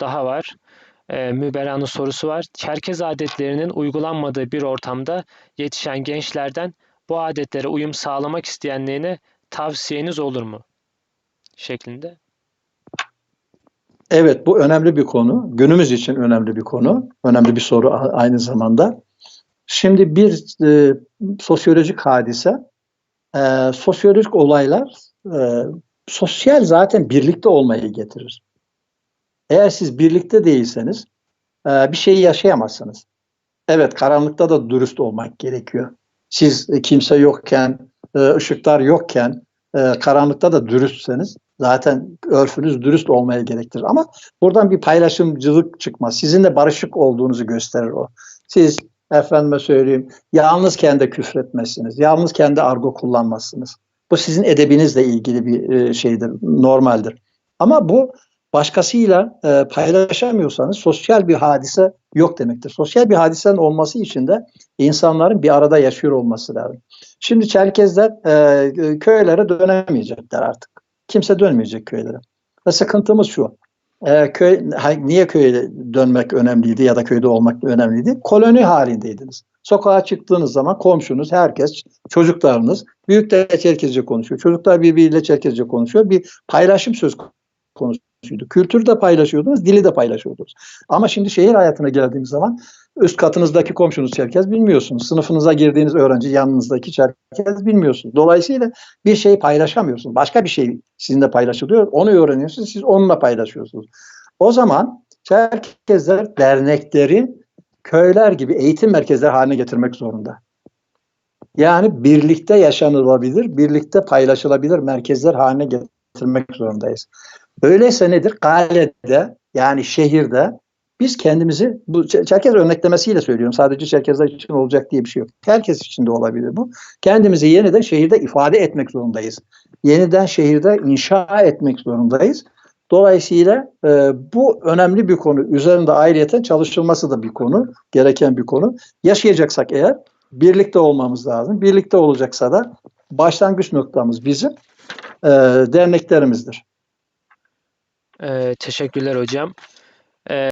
daha var. Ee, Mübera'nın sorusu var. Çerkez adetlerinin uygulanmadığı bir ortamda yetişen gençlerden bu adetlere uyum sağlamak isteyenlerine tavsiyeniz olur mu? Şeklinde. Evet bu önemli bir konu. Günümüz için önemli bir konu. Önemli bir soru aynı zamanda. Şimdi bir e, sosyolojik hadise, e, sosyolojik olaylar e, sosyal zaten birlikte olmayı getirir. Eğer siz birlikte değilseniz e, bir şeyi yaşayamazsınız. Evet karanlıkta da dürüst olmak gerekiyor. Siz e, kimse yokken, e, ışıklar yokken karanlıkta da dürüstseniz zaten örfünüz dürüst olmaya gerektirir. Ama buradan bir paylaşımcılık çıkmaz. Sizinle barışık olduğunuzu gösterir o. Siz efendime söyleyeyim yalnızken de küfretmezsiniz. Yalnızken de argo kullanmazsınız. Bu sizin edebinizle ilgili bir şeydir, normaldir. Ama bu başkasıyla e, paylaşamıyorsanız sosyal bir hadise yok demektir. Sosyal bir hadisenin olması için de insanların bir arada yaşıyor olması lazım. Şimdi Çerkezler e, köylere dönemeyecekler artık. Kimse dönmeyecek köylere. Ve sıkıntımız şu. E, köy niye köye dönmek önemliydi ya da köyde olmak önemliydi? Koloni halindeydiniz. Sokağa çıktığınız zaman komşunuz, herkes, çocuklarınız büyükler Çerkezce konuşuyor. Çocuklar birbiriyle Çerkezce konuşuyor. Bir paylaşım söz konusuydu. Kültürü de paylaşıyordunuz, dili de paylaşıyordunuz. Ama şimdi şehir hayatına geldiğimiz zaman üst katınızdaki komşunuz Çerkez bilmiyorsunuz. Sınıfınıza girdiğiniz öğrenci yanınızdaki Çerkez bilmiyorsunuz. Dolayısıyla bir şey paylaşamıyorsunuz. Başka bir şey sizinle paylaşılıyor. Onu öğreniyorsunuz, siz onunla paylaşıyorsunuz. O zaman Çerkezler dernekleri köyler gibi eğitim merkezleri haline getirmek zorunda. Yani birlikte yaşanılabilir, birlikte paylaşılabilir merkezler haline getirmek zorundayız. Öyleyse nedir? Galede yani şehirde biz kendimizi bu Çerkez örneklemesiyle söylüyorum. Sadece Çerkezler için olacak diye bir şey yok. Herkes için de olabilir bu. Kendimizi yeniden şehirde ifade etmek zorundayız. Yeniden şehirde inşa etmek zorundayız. Dolayısıyla e, bu önemli bir konu. Üzerinde ayrıyeten çalışılması da bir konu. Gereken bir konu. Yaşayacaksak eğer birlikte olmamız lazım. Birlikte olacaksa da başlangıç noktamız bizim e, derneklerimizdir. Ee, teşekkürler hocam.